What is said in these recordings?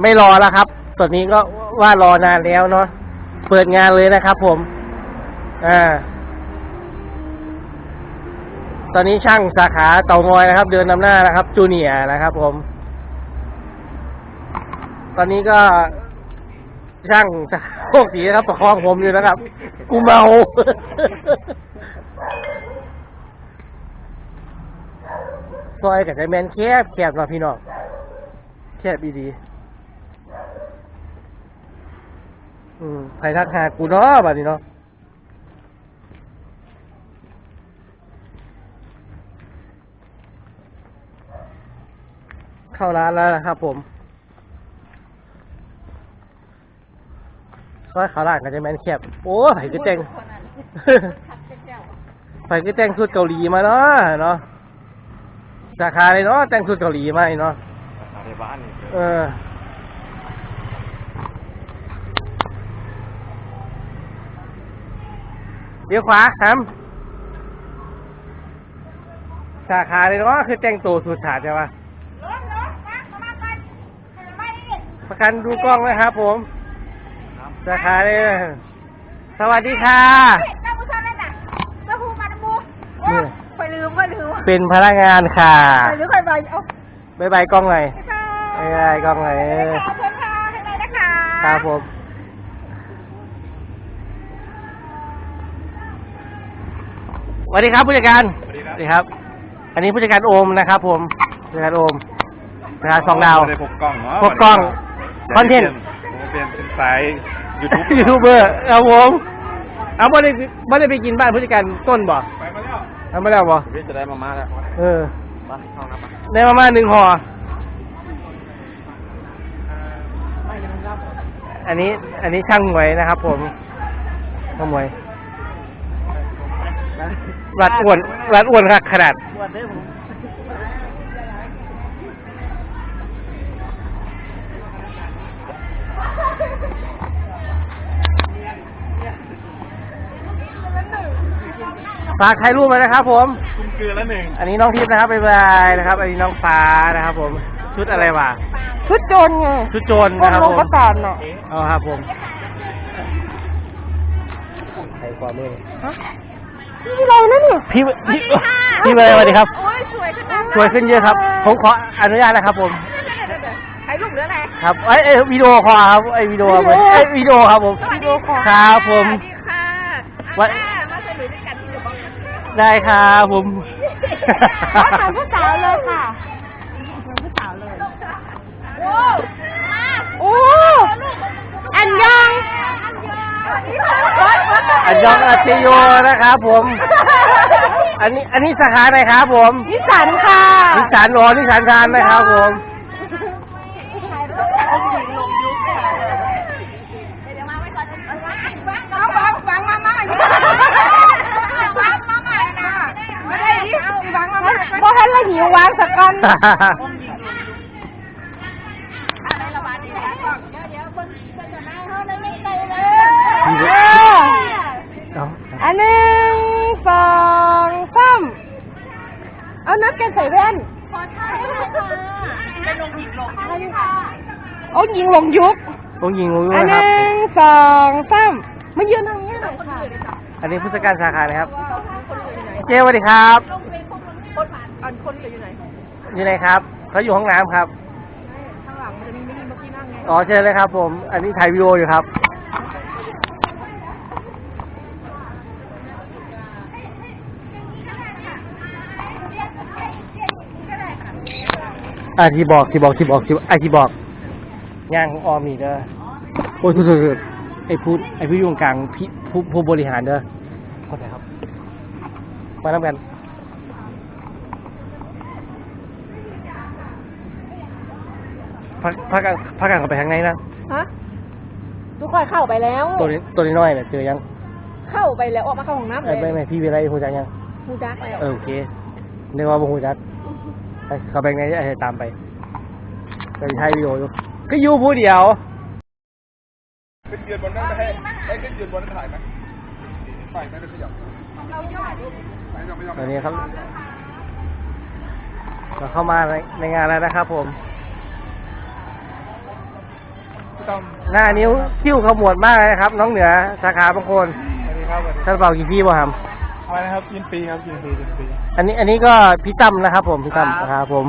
ไม่รอแล้วครับตอนนี้ก็ว่ารอนานแล้วเนาะเปิดงานเลยนะครับผม อ่า ตอนนี้ช่างสาขาเต่างอยนะครับ เดินนำหน้านะครับ จูเนียนะครับ ผม ตอนนี้ก็ช่างสาขาโคกสีนะครับประคองผมอยู่นะครับ กูเมา ซอยกับไอแมนแคบแคบเนาะพี่น้องแคบดีดี อืมไผทักหากูเนาะบัดนี้เนาะเข้าร้านแล้วนะครับผมซอยขาลาดกับไอแมนแคบโอ้ไผก็แจงไผก็แจงสุดเกาหลีมาเนาะเนาะสาขาเลยเนาะแต่งชุดเกาหลีมาอีกเนาะราคาในบ้านนี่เออ เดี๋ยวขวาครับสาขาเลยเนาะคือแต่งตัวสุดฉาดใช่ปะประกันดูกล้องนะครับผม สาขาเลยสวัสดีค่ะเจ้าผู้ชายนั่นน่ะเจ้าผู้มาดมูนี่ไปลืมไปลืมเป็นพนักงานค่ะไปลืมไปไปเอาบายบายกล้องหน่อยไปบายบายกล้องหน่อยเออขอบคุณค่ะให้เลยนะคะครับผม ส วัสดีครับผู้จัดการสวัสดีสครับวัสดีครับ อันนี้ผู้จัดการโอมนะครับ ผมผู้จัดการโอมนะครับสองดาว ไม่ได้พกกล้องเนาะพกกล้องคอนเทนต์ ผมเป็นเป็นสายยูทูบยูทูบเบอร์ครับผมเอาไม่ได้ไม่ได้ไปกินบ้านผู้จัดการต้นบ่ไปมาแล้วทำไม่ได้บ่พี่จะได้มาม่าแล้วเออมาเข้าน้ำมาได้มาม่าหนึ่งห่ออันนี้ อันนี้ช่างหมวยนะครับ ผมช่างหมวย รัดอ้วนรัดอ้วนครับขนาดฝากถ่ายรูปมานะครับ ผม คุณเกลือแล้วหนึ่งอันนี้น้องทิพย์นะครับบ๊ายบายนะครับ อันนี้น้องฟ้านะครับ ผม ชุดอะไรวะ ชุดโจรไงชุดโจรนะครับผมก็ตอนเนาะเอาครับผมใครความมือ นี่เรานะนี่พี่พี่พี่เบย์สวัสดีครับ โอ้ยสวยขนาดสวยขึ้นเยอะครับ ผมขออนุญาตนะครับ ผมถ่ายรูปหรืออะไรครับไอยเอ้ยวิดีโอคอลครับไอยวิดีโอครับผมเอ้ยวิดีโอครับผมวิดีโอคอลครับผมสวัสดีค่ะวัอ่านมาสนุกด้วยกันที่เดี๋ยวบอกได้ครับผมขอถ่ายผู้สาวเลยค่ะผู้สาวเลยโอ้โอ้อันยัง อันยองอาเจโยนะครับผม อันนี้อันนี้สาขาไหนครับผม นิสันค่ะ นิสานรอนิสานทานนะครับผมเอาฟังฟังมาม่าอยู่ฟังมาม่านะไม่ได้ดิฟังมาม่าบ่ให้ละหิววางสักก่อน อะไรละบาดนี้นะก่อนเดี๋ยวเดี๋ยวเพิ่นเพิ่นจะมาเฮาเลยไม่ใจเลย เอา อันหนึ่งสองสามเอานัดกันใส่แว่นขอถ่ายค่ะเป็นลงหญิงลงค่ะ โอ้หญิงลงยุคต้องยิงงูด้วอัยนหครับ นึ่งสองสามมายืนทางนี้หน่อยค่ะอันนี้ผู้จัดการสาขานะครับ เจ้สวัสดีครับคนอันคนเหลืออยู่ไหน อยู่ไหนครับ เขาอยู่ห้องน้ำครับ ข้างหลังมันจะมีมินิเมื่อกี้นั่งไง อ๋อเชิญเลยครับผม อันนี้ถ่ายวิดีโออยู่ครับ อะที่บอกที่บอกที่บอกที่ไอะที่บอก ย่างของออมนี่เด้อโอ้ยทุกๆไอ้พูดไอ้ผู้อยุ่งกลางพี่ผู้ผู้บริหารเด้อเข้าใจครับ มาทำกันพักพักกันพักกันเข้าไปข้างในนะฮะทุกคนเข้าไปแล้ว ตัวนี้ตัวนี้น้อยเนี่ยเจอยังเข้าไปแล้วออกมาเข้าห้องน้ำเลไอ้ยไม่ไม่พี่เวลาหูจักยัง ฮูจักแล้วเออโอเคนึกว่าบ่หูจักไปเข้าไปข้างในไอ้ตามไปไปถ่ายวิดีโออยู่ ก็อยู่ผู้เดียว ขึ้นยืนบนนั้นให้ให้ขึ้นยืนบนนั้นถ่ายไหมถ่ายไหมได้ขยับไม่ยอมไม่ยอมตอนนี้ครับเราเข้ามาในในงานแล้วนะครับผมต้อมหน้านิ้วคิ้วขมวดมากเลยนะครับ น้องเหนือสาขาบางคนสวัสดีครับสวัสดีท่านเป่ากี่พี่บ่ครับอะไรนะครับกินฟรีครับกินฟรีกินฟรีอันนี้อันนี้ก็พี่ตั้มนะครับ ผมพี่ตั้มครับครับผม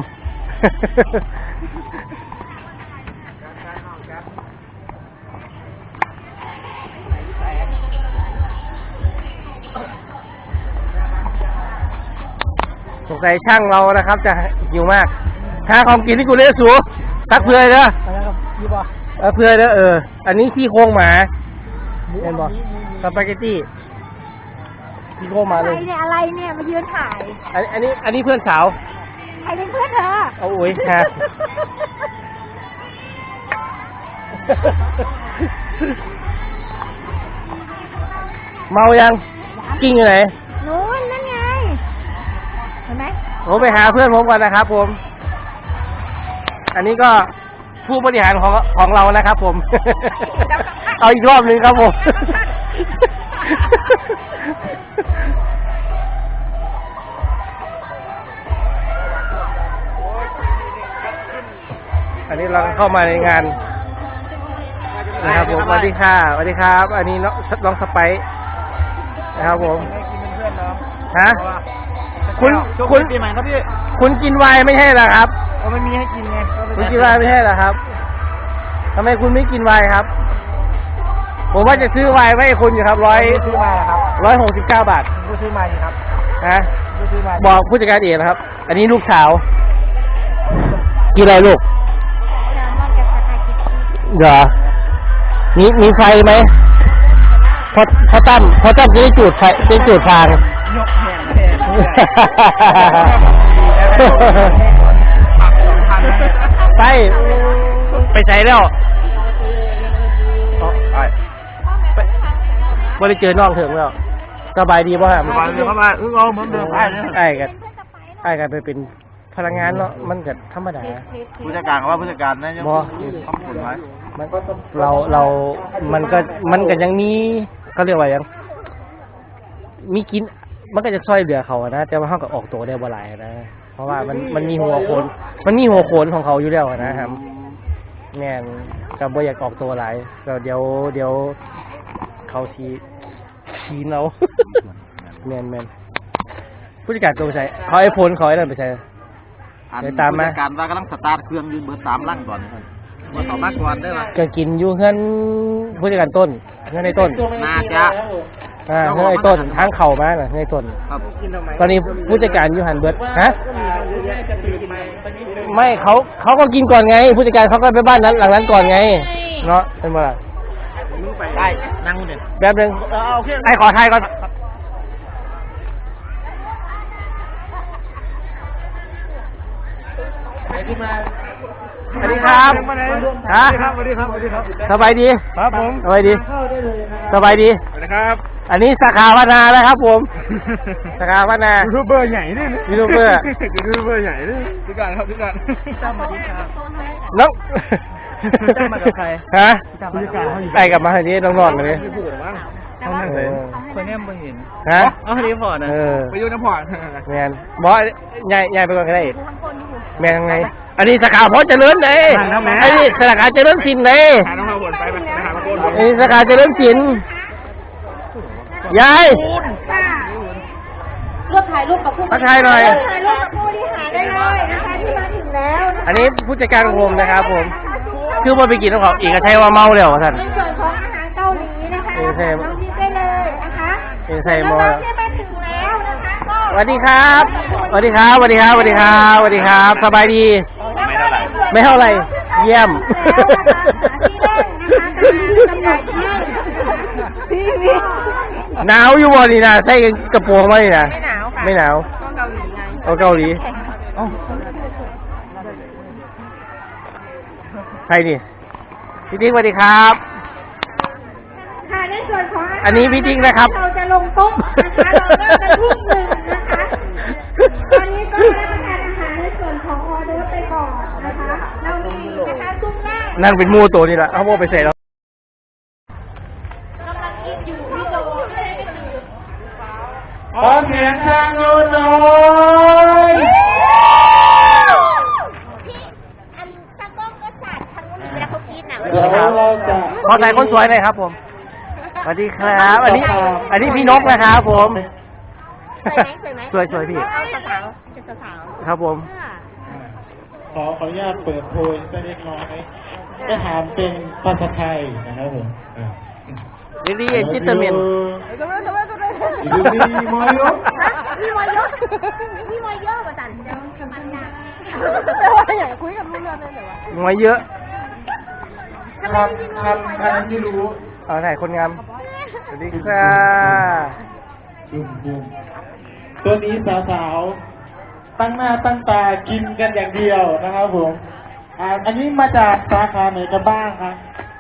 สงสัยช่างเรานะครับ จะหิวมากหาของกินที่กูเลี้ยสูตักเพื่อยเด้ออะไรครับยี่บ่เออเพื่อยเด้อเออ อันนี้ที่โครงหมาเห็นบ่สปาเกตตี้ที่โครงหมาอะไรเลย เนี่ยอะไรเนี่ยมายืนถ่ายอันอันนี้อันนี้เพื่อนสาว ใครเป็นเพื่อนเธอเอาโอ้ยฮะ เมายัง กิ้งอยู่ไหนนู้น ผมไปหาเพื่อนผมก่อนนะครับ ผม อันนี้ก็ผู้บริหารของของเรานะครับ ผม เอาอีกรอบหนึ่งครับผม อันนี้เราเข้ามาในงานนะครับผมสวัสดีค่ะสวัสดีครับ อันนี้น้องน้องสไปซ์นะครับผมให้กินเป็นเพื่อนน้องฮะ คุณช่วงคุณปีใหม่ครับพี่คุณกินไวน์ไม่ใช่เหรอครับเราไม่มีให้กินไงคุณกินไวน์ไม่ใช่เหรอครับทำไมคุณไม่กินไวน์ครับ ผมว่าจะซื้อไวน์ไว้ให้คุณอยู่ครับร้อยซื้อมาครับร้อยหกสิบเก้าบาทกูซื้อมาอยู่ครับฮะกูซื้อมาบอกผู้จัดการเอกนะครับ อันนี้ลูกสาวกินอะไรลูกแซลมอนกับสปาเกตตี้เหรอมีมีไฟไหมพอพอตั้มพอตั้มจะได้จูดไฟจะได้จูดทางยกแขนแขน ไป ไปใช้แล้วอ๋อไปไปบ่ได้เจอน้องเถิงแล้วสบายดีป่ะครับมาเลยเข้ามาเออเอาเหมือนเดิมไปเลยไอ้กันไอ้กันไปเป็นพลังงานเนาะมันก็ธรรมดาผู้จัดการว่าผู้จัดการนะยังบ่คำพูดไว้มันเราเรา มันก็มันก็ยังมีเขาเรียกว่าหยัง มีกิน มันก็จะช่วยเหลือเขาอะนะ แต่ว่าเขาก็ออกตัวได้บ่หลายอะนะ เพราะว่ามันมันมีหัวโขนมันมีหัวโขนของเขาอยู่แล้วอะนะครับแม่นก็บ่อยากออกตัวหลายก็เดี๋ยวเดี๋ยวเขาสีชี้เราแม่นแม่นผู้จัดการตัวไปใช้เขาไอ้พลเขาไอ้นั่นไปใช้เดี๋ยวตามมาผู้จัดการว่ากำลังสตาร์ทเครื่องยืนเบอร์สามลั่งก่อนนะครับเบอร์สองมากก่อนได้ไหมก็กินอยู่เพื่อนผู้จัดการต้นเพื่อนในต้นน่าจะ อ่าเพื่อนในต้นทั้งเข่ามาน่ะเพื่อนในต้น ครับตอนนี้ผู้จัดการอยู่หันเบิร์ดฮะ ไม่เขาเขาก็กินก่อนไง ผู้จัดการเขาก็ไปบ้านนั้นหลังนั้นก่อนไง เนาะเป็นบ่ล่ะได้นั่งเนี่ยแบบหนึงโอเคไอ้ขอทายก่อน สวัสดีครับฮะสวัสดีครับสวัสดีครับ สบายดี ครับผม สบายดี สบายดี สวัสดีครับ อันนี้สาขาพัฒนาแล้วครับผม สาขาพัฒนายูทูบเบอร์ใหญ่นี่นะยูทูบเบอร์ยูทูบเบอร์ใหญ่นี่พี่การครับพี่การตั้มมาดีครับน้องจ้างมากับใคร ฮะผู้จัดการเขาอยู่ไปกลับมาทางนี้น้องๆกันเลยไม่พูดหรอมั้งแต่ว่าเออคนนี้ไม่เห็น ฮะเอาทีพอนะเออไปยุ่งน้ำพอร์ตแมนบอสยายยายไปก่อนก็ได้ดูข้างบนอยู่แมนยังไง อันนี้สาขาเพราะเจริญเลยอ่านแล้วแม่ อันนี้สาขาเจริญสินเลยหาน้ำพอร์ตไปไปหามาโกนอันนี้สาขาเจริญสินยายรูปถ่ายรูปกับผู้ทักทายหน่อยถ่ายรูปกับผู้บริหารได้เลยนะคะที่มาถึงแล้วนะคะอันนี้ผู้จัดการของผมนะครับ ผม คือว่าไปกินของเขาอีกก็ใช่ว่าเมาแล้วท่านในส่วนของอาหารเกาหลีนะคะเออใช่น้องนิดได้เลยนะคะเออใช่หมน้อองๆที่มาถึงแล้วนะคะก็สวัสดีครับสวัสดีครับสวัสดีครับสวัสดีครับสวัสดีครับ สบายดี ไม่เท่าไหร่ไม่เท่าไหร่เยี่ยมที่เล่นนะคะหนาวอยู่บ่นี่นะใส่กระโปรงมานี่นะไม่หนาวค่ะไม่หนาวก็เกาหลีไงเอาเกาหลีใครนี่พี่ติ๊กสวัสดีครับค่ะในส่วนของาหารอันนี้พี่ติ๊กนะครับเราจะลงโต๊ะนะคะเราเริ่มกันทุ่มหนึ่งนะคะตอนนี้ก็ ของออเดอร์ไปก่อนนะคะเรามีนะคะซุ้มแรกนั่นเป็นหมูตัวนี่แหละเขาบอกไปใส่แล้วกำลังกินอยู่พี่โจไม่ได้ไปดื่มขอเสียงทางโน้นหน่อยพี่อันตากล้องก็สาดทางนู้นเวลาเขากินเดี๋ยวเราจะขอถ่ายคนสวยหน่อยครับผมสวัสดีครับ อันนี้ อันนี้พี่นกนะครับผมสวยสวยพี่เอาสาวๆเป็นสาวครับผมข อขออนุญาตเปิดโพยสักเล็กน้อยจะถามเป็นภาษาไทยนะครับผมอ่าเดลี่จิตเตอร์เมนๆจะไม่จะไม่จะไม่ดูดีมอยกมีมอยเยอะมีมอยเยอะกว่าจันเดี๋ยวมันยากแต่ว่าอย่างคุยกันรู้เรื่องเลยเหรอวะงวยเยอะครับครับอันนั้นที่รู้เอาถ่ายคนงามสวัสดีค่ะดุมดุมตัวนี้สาวๆ ตั้งหน้าตั้งตากินกันอย่างเดียวนะครับผมอ่าอันนี้มาจากสาขาไหนกันบ้างครับ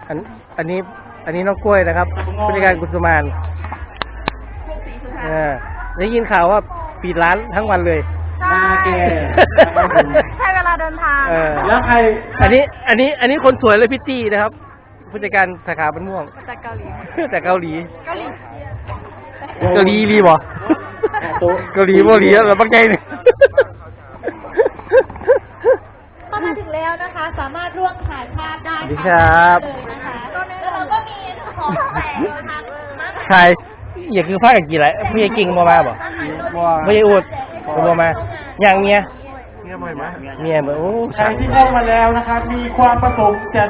อันอันนี้อันนี้น้องกล้วยนะครับผู้จัดการกุสุมานเออได้ยินข่าวว่าปิดร้านทั้งวันเลยนาแกนะครับผมใช้เวลาเดินทางเออแล้วใครอันนี้อันนี้อันนี้คนสวยเลยพิตตี้นะครับผู้จัดการสาขาบ้านม่วงจากเกาหลีแต่เกาหลีเกาหลีเกาหลีรีบ่โต๊ะเกาหลีบ่หลีแล้วบางใจเนี่ย พอมาถึงแล้วนะคะ สามารถร่วมถ่ายภาพได้สวัสดีครับ เลยนะคะแล้วเราก็มีของแสงนะคะมากมายใครอย่าคือพากันกี่ไรพี่ยายกิ่งบ่มาบ่ไม่ยายอุดบ่มาอย่างเมียเมียบ่มาเมียบ่โอ้ใครที่เข้ามาแล้วนะครับ มีความประสงค์จะ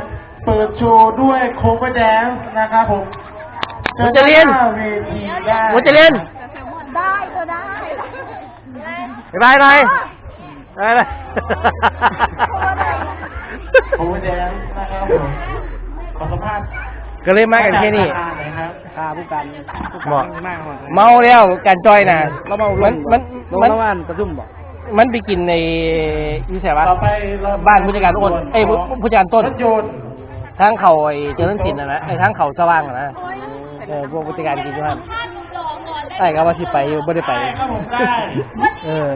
เปิดโชว์ด้วยโคเวอร์แดนซ์นะครับผมมุจเรียนหน้าเวทีได้มุจเรียนได้เธอได้บ๊ายบายหน่อยบ๊ายบาย โคเวอร์แดนซ์นะครับผมขอสัมภาษณ์ก็เลยมากันแค่นี้จกสาขาไหนครับค่าผู้กันเหมาะเมาแล้วการจอยน่ะเราเมามันมันลงมันละวันประชุมบ่มันไปกินในยูแสวะต่อไปเรบ้านผู้จัดการอ้นเอ้ยผู้ผู้จัดการต้น รถยนต์ทางเขาไอ้เจริญศิลป์นะนะไอ้ทางเขาสว่างอะนะเออพวกผู้จัดการกินอยู่หันไอ้ก็ว่าสิไปอยู่ไม่ได้ไป ได้ครับผมได้ เออ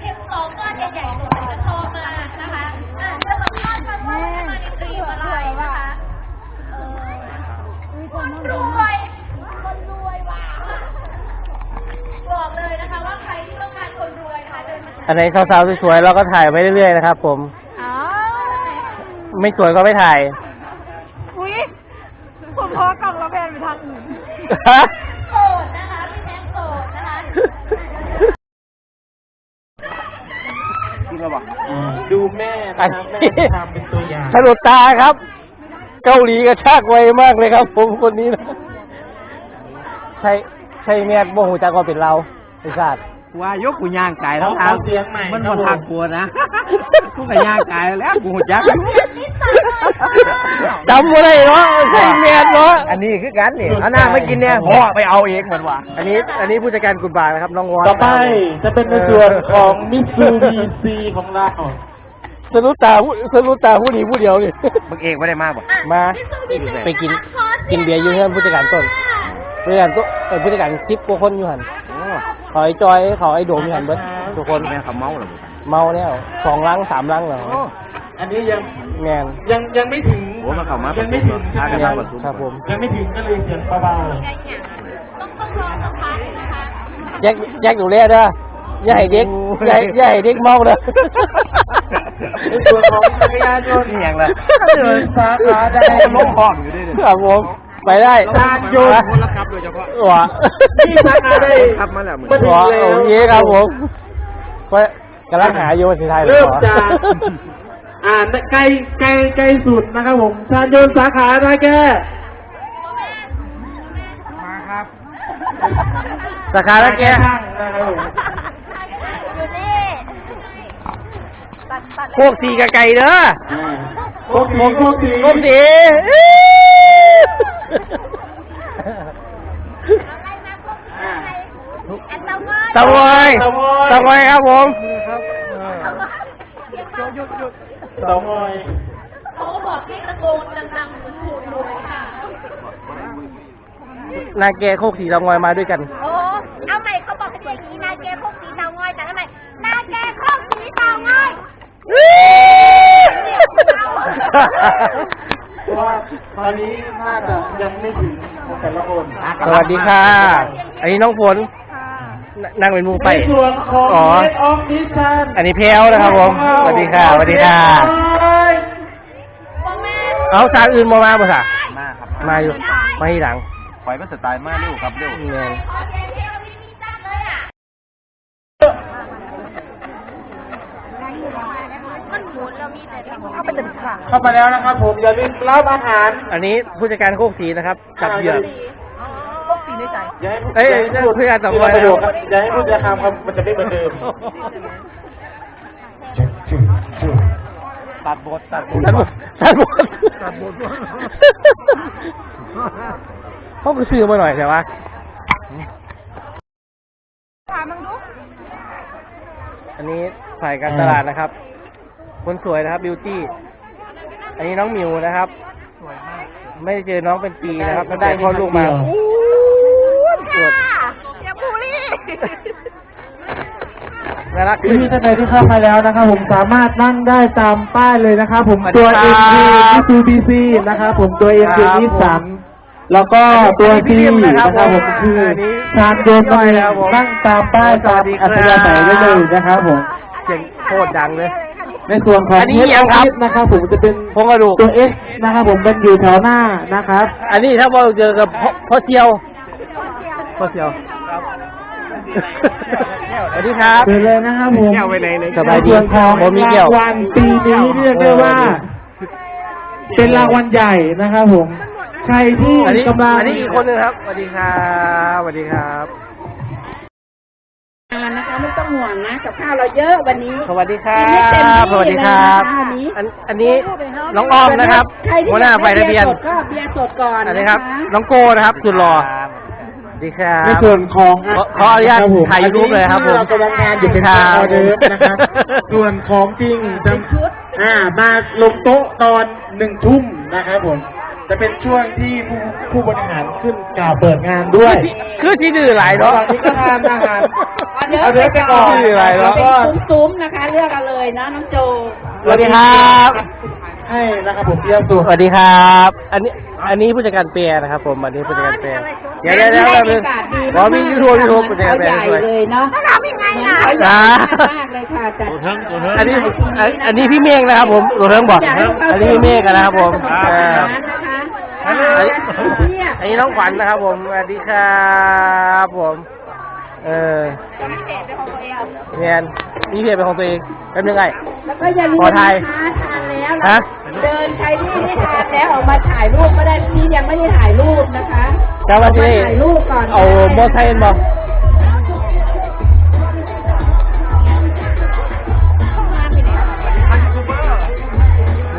เข็มสองก้อนใหญ่ๆ อันไหนสาวๆสวยๆเราก็ถ่ายไปเรื่อยๆนะครับ ผม อ๋อไม่สวยก็ไม่ถ่าย อุ้ยผมพอกล่องแล้วแบนไปทางอื่นโสดนะคะพี่แม็กโสดนะคะกินแล้วบ่ดูแม่อันะนครับนี้แม่ทำเป็นตัวอย่างสะดุดตาครับ เกาหลีกระชากไวมากเลยครับ ผมคนนี้นะใช่ใช่แม่โมโหจักว่าเป็นเราไอ้สัต ว์ว่ายกกูย่างกายขแล้อวขทาองเสียงใหม่มันครับ่บผทางกลัวนะกูก็ย่างกายแล้วกูหัวจักจำไม่ได้เนาะใช่แม่เนาะอันนี้คือกันนี่เอาหน้าไม่กินเนี่ยพ่อไปเอาเองเหมือนว่าอันนี้ อันนี้ผู้จัดการกุณบานะครับน้องวอนต่อไปจะเป็นในส่วนของมิตซูบิซีของเราสรุปตาผู้สรุปตาผู้นี้ผู้เดียวนี่มึงเอกไม่ได้มาบ่มาไปกินกินเบียร์อยู่ที่นั่นผู้จัดการต้นผู้จัดการต้นเอ้ยผู้จัดการซิปกว่าคนอยู่หันเขาไอ้จอยเขาไอ้โดมอยู่หันเบิดทุกคนแม่เขาเมาหรอเมาแล้วสองลังสามลังเหรออันนี้ยังแมนยังยังไม่ถึงโอ้มาเข้ามายังไม่ถึงใช่ไหมแมครับนครับผมยังไม่ถึงก็เลยเสียงเบาต้องต้องรอสัมภาษณ์นะคะแยกแยกดูแลเด้ออย่าให้เด็กอย่าให้อย่าให้เด็กเมาเด้อๆในส่วนของจักรยานยนต์นี่อย่างละมีสาขาใดลงห้องอยู่ด้วยครับผม ไปได้จานยนต์คนละครับโดยเฉพาะหัวที่สาขาใดครับมาแล้วมึงมาถึหังวแล้วโอเคครับผมเพราะกำลังหาอยู่ที่ไทยเริ่มจากอ่าไกลไกลไกลสุดนะครับผมชานยนต์สาขานาแกมาครับสาขาแล้วแกช่างนะครับผมอยู่นี่ตัดตัดพวกสีกะไก่เด้ออ่าโคกสีโคกสี พวกสีแอนตามอนตะวอยตะวอยครับผมสองอยเขาก็บอกให้ตะโกนดังๆสุดๆเลยค่ะนาแกโคกสีตะวอยมาด้วยกัน โอ้ เอาใหม่เขาบอกเป็นอย่างนี้นาแกโคกสีเตางอยแต่ทำไมนาแกโคกสีเตางอยเพ ราะว่าตอนนี้น่าจะยังไม่ถึงแต่ละคนสวัสดีค่ะ อันนี้น้องฝนนนั่งเป็นหมูไปในส่วนของอ๋อเออฟดิชันอันนี้เพลวนะครับผม สวัสดีค่ะ สวัสดีค่ะบอกแม่เอาสายอื่นมามาบ่สะมาครับ มาอยู่ มาทีหลังปล่อยมันสไตล์มาเร็วครับเร็ว แม่น ขอเสียงเชียร์พี่มีจังเลยอะ มันหมุนแล้วมีแต่ที่เอาไปตึกค่ะ เข้ามาแล้วนะครับ ผมอย่าลืมรับอาหารอันนี้ผู้จัดการโคกสีนะครับจับเหยื่ออย่าให้เอ้ยนั่นผู้จัดการสองคน ประโยคครับอย่าให้พูดจะคำครับมันจะไม่เหมือนเดิมตัดบทตัดบทตัดบท ตัดบทตัดบท เขาก็ซื้อมาหน่อยแต่ว่า ถามมึงดูอันนี้ฝ่ายการตลาดนะครับ คนสวยนะครับบิวตี้ อันนี้น้องมิวนะครับไม่ได้เจอน้องเป็นปีนะครับตั้งแต่คลอดลูกมาสวยอย่าบูลลี่น่ารักพี่ๆท่านใดที่เข้ามาแล้วนะครับ ผมสามารถนั่งได้ตามป้ายเลยนะครับ ผมตัว สวัส M ดี D ครับที่ BC นะครับผมตัว M ครับที่สามแล้วก็ตัวอันนี้ C พี่เลี่ยมนะนะคครัรับบผมคืออันนี้ชานโดนย่อยแล้วผมนั่งตามป้ายสตาวัมสดีคอัรับธยาศัยได้เลยนะครับผม เสียงโคตรดังเลย ในส่วนของอันนี้เฮดยังครับฟิตนะครับผมจะเป็นพงกระดูก ตัว S นะครับผมเป็นอยู่แถวหน้านะครับ อันนี้ถ้าเราเจอกับพ่อพ่อเซียวพ่อเซียวสวัสดีครับ เชิญเลยนะครับผมแก้วไว้ไหนเลยสบายดีในส่วนของผมมีแก้ว รางวัลปีนี้เรียกได้ว่า เป็นรางวัลใหญ่นะครับผม ใครที่อันนี้กำลัง อันนี้อีกคนหนึงครับสวัสดีครับสวัสดีครับ ห่วงนะกับข้าวเราเยอะวันนี้สวัสดีครักินให้เต็มบที่สวัสดีครับเลยนะคะวันนี้อันอันนี้น้องอ้อมนะครับใครที่หัวหน้าฝ่ายทะเบียนสดก็เบียร์สดก่อนอันนี้ครับะะน้องโกนะครับสุดหล่อสวัสดีครับในส่วนของขอขออนุญาตครับผมถ่าย YouTube เลยครับผมอันนี้ที่เรากำลังงานอยู่เป็นครัอบอเดิร์ฟนะครับส่วนของจริงจะเป็นชุดอ่ามาลงโต๊ะตอนหนึ่งทุ่มนะครับผม จะเป็นช่วงที่ผู้ผู้บริหารขึ้นกล่าวเปิดงานด้วยคือที่ดื้อหลายระหเนาะว่างนี้ก็ทานอาหารออเดิเอาร์ฟเดิร์ฟไปก่อนไม่มีอะไรหรอกเป็นซุ้มๆนะคะ เลือกเอาเลยนะน้องโจสวัสดีครับ ให้นะครับผมเตรียมตัวสวัสดีครับ อันนี้อันนี้ผู้จัดการเปียนะครับ ผมอันนี้ผู้จัดการเปียเดี๋ยวเดี๋ยวเดี๋ยวให้เดี๋ยวบรรยากาศดีอ๋อมียูทูบยูทูบผู้จัดการเขาเปียใหญ่สวยเลยเนาะทำยังไงเหมือนอะเขาใหญ่อ่ามากเลยค่ะจัดอันนี้อันอันนี้พี่เมฆนะครับผมตัวเรื่องบอกอยากให้เขาอันนี้พี่เมฆนะครับผมสนุกสอ่านานนะคะ อันนี้อ่าเนี่ยอันนี้น้องขวัญนะครับ ผมสวัสดีครับผม เออเนียนมีเพจเป็นของตัวเองเป็นยังไงแล้วก็อย่าลืมขอนะถ่ายคะทานแล้วฮะเดินใครที่ไม่ทานแล้วออกมาถ่ายรูปก็ได้ที่ยังไม่ได้ถ่ายรูปนะคะครับวันนี้ออกมาถ่ายรูปก่อนเอาโมอไซค์บอก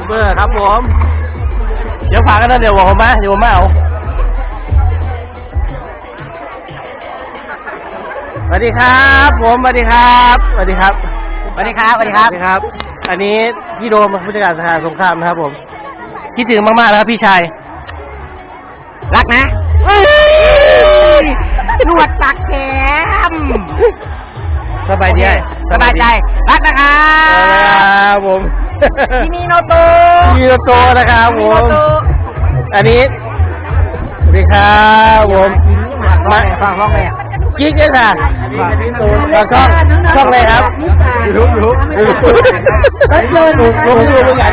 เบอร์ครับผมเดี๋ยวฝา กกันนะเดี๋ยวบอกผมมาเดี๋ยวผมมาเอาสวัสดีครับ ผมสวัสดีครับสวัสดีครับสวัสดีครับสวัสดีครับสวัสดีครับ อันนี้พี่โดมผู้จัดการสถานสงครามนะครับ ผมคิดถึงมากๆนะครับพี่ชายรักนะนวดปักแขมสบายดีสบายใจรักนะครับผมมีโนโตมีโตนะครับผม อันนี้สวัสดีครับผมมาฟังร้องเลยอะกิ๊กเลยค่ะเราช่องช่องอะไรครับยูทูบยูทูบรถยนต์ลงยูทูบเหมือนกัน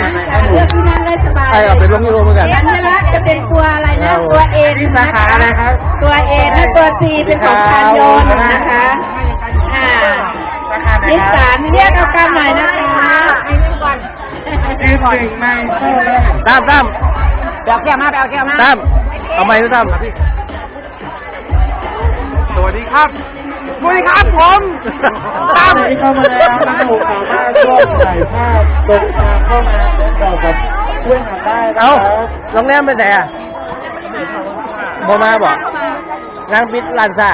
เลือกที่นั่งได้สบายใช่เอาเป็นลงยูทูบเหมือนกันสัญลักษณ์จะเป็นตัวอะไรครันะบผมตัวเอ็นที่สาขาอะไรครับตัวเอ็นและตัวซีเป็นของคานยนต์นะคะอ่าสาขาไหนนิสคสัรับนเรียกเอากันหน่อยนะคะไอ้นี่ก่อนที่หนึ่งในโซ่แรกตามตาม ไปเอาแก้วมาไปเอาแก้วมาตามเอาไม้ดูตามสวัสดีครับสวัสดีครับผมตามที่เข้ามาแล้วนะครับผมสามารถร่วมถ่ายภาพตรงทางเข้ามาเล่นต่อกับช่วยหาได้นะคเอ้ารับโรงแรมไปไหนอะบมาบอกงานปิดลานซ่า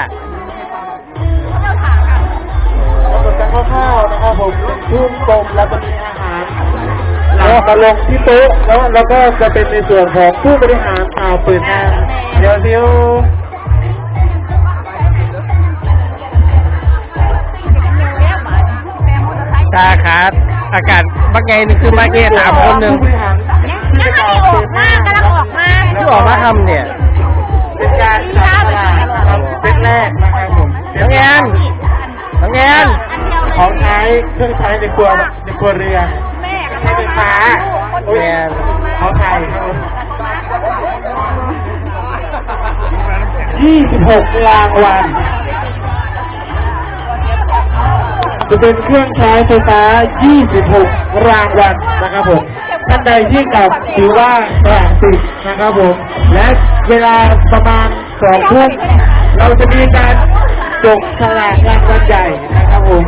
กำหนดการคร่าวๆนะครับผมทุ่มตรงแล้วก็มีอาหารหลังมาลงที่โต๊ะแล้วแล้วก็จะเป็นในส่วนของผู้บริหารข่าวเปิดงานเดี๋ยวเดี๋ยวสาขาอากาศบักไงนี่คือมาเกตสามคนหนึ่งผู้บริหารยังไม่ได้ออกมากำลังออกมาที่ออกมาทำเนี่ย เป็นการจับตลาดนะครับเป็นแรกนะครับผมน้องแอนน้องแอนของใช้เครื่องใช้ในครัวในครัวเรือนแม่ ให้ไฟฟ้าโอ้ยเขาไทยยี่สิบหกรางวัลจะเป็นเครื่องใช้ไฟฟ้า 26 รางวัลนะครับผม ท่านใดที่กลับถือว่าแข่งติดนะครับผม และเวลาประมาณสองทุ่มเราจะมีการจกฉลากรางวัลใหญ่นะครับผม